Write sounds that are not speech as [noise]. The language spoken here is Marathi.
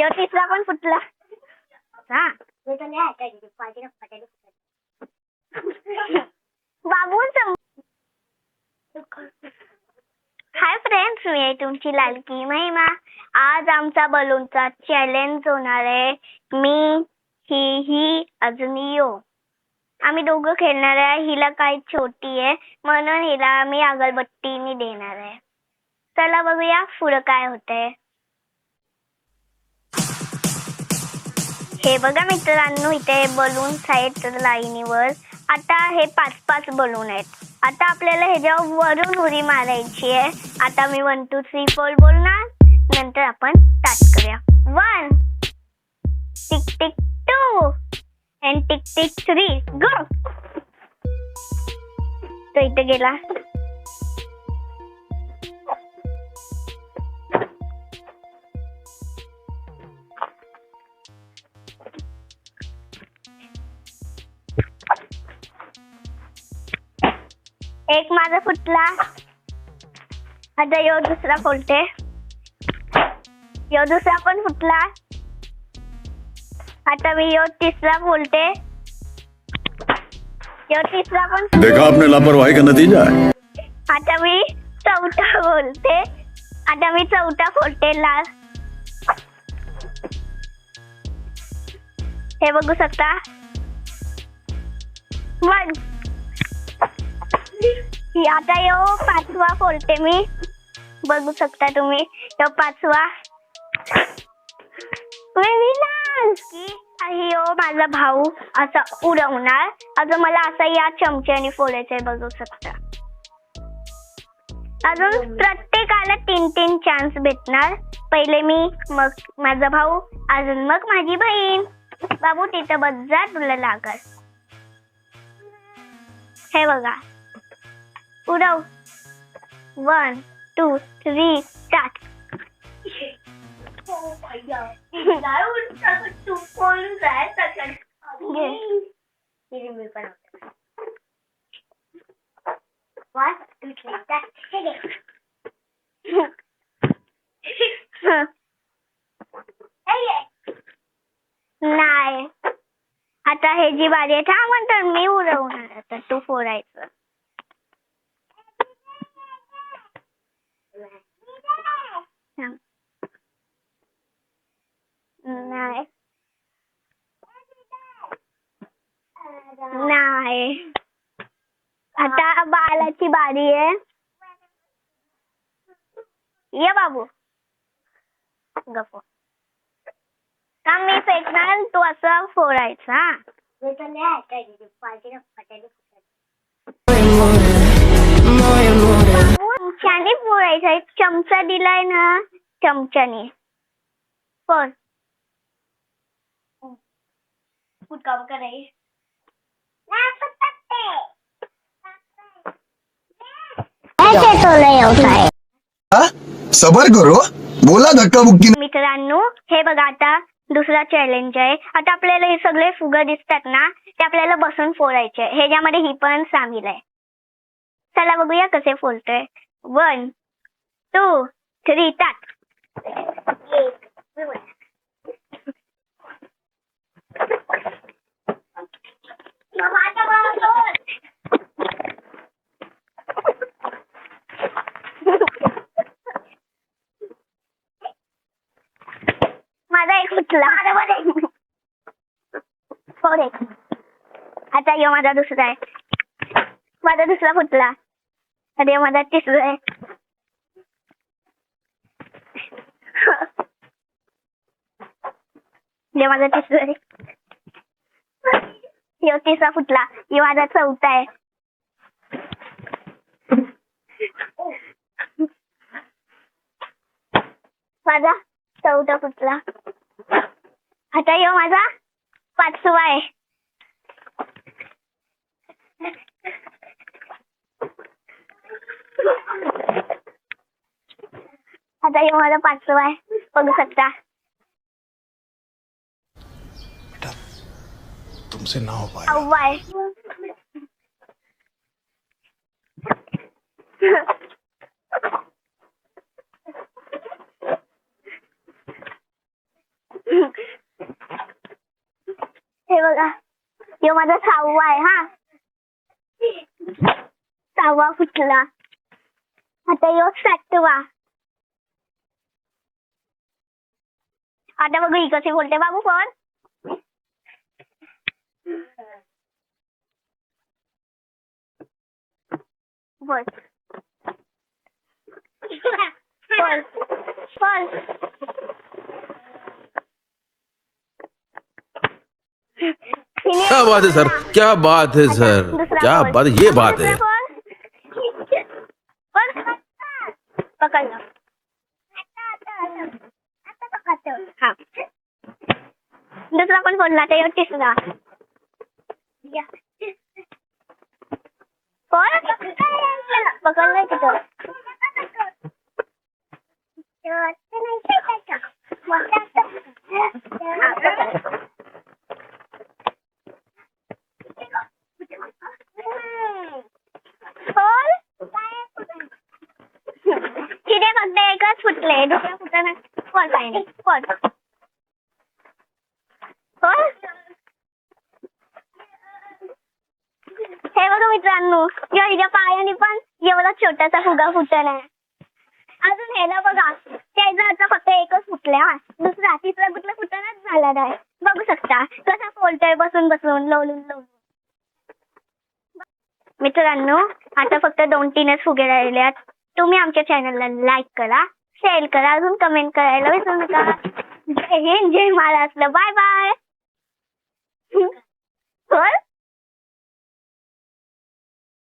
यो तिसरा पण फुटला हा. बाबू हाय फ्रेंड्स मी आहे तुमची लालकी महिमा. आज आमचा बलूनचा चॅलेंज होणार आहे. मी ही ही अजून यो. आम्ही दोघं खेळणार आहे. हिला काही छोटी आहे. म्हणून हिला आम्ही अगरबत्तीने देणार आहे. चला बघूया पुढं काय होतंय. हे बघा मित्रांनो इथे बलून्स आहेत लाईनीवर. आता हे पाच पाच बलून आहेत. आता आपल्याला ह्याच्यावर वरून उडी मारायची आहे. आता मी वन टू थ्री फोर बोलणार. नंतर आपण स्टार्ट करूया. One tick tick two and tick tick three go तो इथे गेला. एक माझा फुटला. आता यो दुसरा फोडते यो दुसरा पण फुटला. आता मी यो तिसरा बोलते यो तिसरा पण. देखा आपने लापरवाही का नतीजा? आता मी चौथा बोलते. आता मी चौथा फोडते लाल. हे बघू शकता. वन आता यो पाचवा फोडते मी. बघू शकता तुम्ही. यो पाचवा. की यो माझा भाऊ असा उडवणार. अजून मला असा या चमच्याने फोडायचंय बघू शकता. अजून प्रत्येकाला तीन तीन चान्स भेटणार. पहिले मी मग माझा भाऊ अजून मग माझी बहीण. बाबू तिथं बजा तुला लागल. हे बघा. उडव. वन टू थ्री स्टार्ट नाही आता हे जी बारी आहे थांब म्हणतात मी उडवणार. आता तू फोर आहे. नाही नाही आता बालाची बारी आहे. ये बाबू. गप का मी फेकणार तू असं फोडायचा चमच्याने फोडायचं एक चमचा दिलाय ना चमच्याने. फोड. कुठ हाँ? सबर करो? बोला धक्का बुक्की मित्रांनो हे बघा आता दुसरा चॅलेंज आहे. आता आपल्याला हे सगळे फुग दिसतात ना ते आपल्याला बसून फोडायचे ह्याच्यामध्ये ही पण सामील आहे. चला बघूया कसे फोडतोय. वन टू थ्री टाक. माझा एक फुटला फोड एक आता यो माझा दुसरा आहे. माझा दुसरा फुटला आता यो माझा तिसरा आहे. यो माझा तिसरा आहे. यो तिसरा फुटला यो माझा चौथा आहे. माझा चौथा फुटला आता यो माझा पाचवा आहे. आता यो माझा पाचवा आहे. बघू शकता. तुमसे ना हो पाएगा आहे हे बघा यो माझा सहावा आहे हा. सहावा फुटला. आता यो सातवा. आता बघू ही कशी बोलते बाबू फोन बोल. बोल. बोल. क्या बात है सर क्या बात है सर दूसरा क्या बोल. बात ये बात है दूसरा बोल. बोल. पकड लो. हा. दुसरा पण बोलला ते तिसरा बोल पकडलाय तिथं हा, पकड. बोल तिथे फक्त एकच फुटले दुसरा फुटला कोण काय नाही कोण हे बघा मित्रांनो या हिच्या पायाने पण एवढा छोटासा फुगा फुटला आहे. अजून ह्याला बघा त्याचा आता फक्त एकच फुटले हा. दुसरा तिसरा कुठला फुटणाच झाला नाही. बघू शकता कसा फोलतोय बसून बसून लवलून लवलून मित्रांनो आता फक्त दोन तीनच फुगे राहिले आहेत तुम्ही आमच्या चॅनलला लाईक करा. शेअर करा अजून कमेंट करायला विसरू नका. जय हिंद जय महाराष्ट्र. Bye [laughs] bye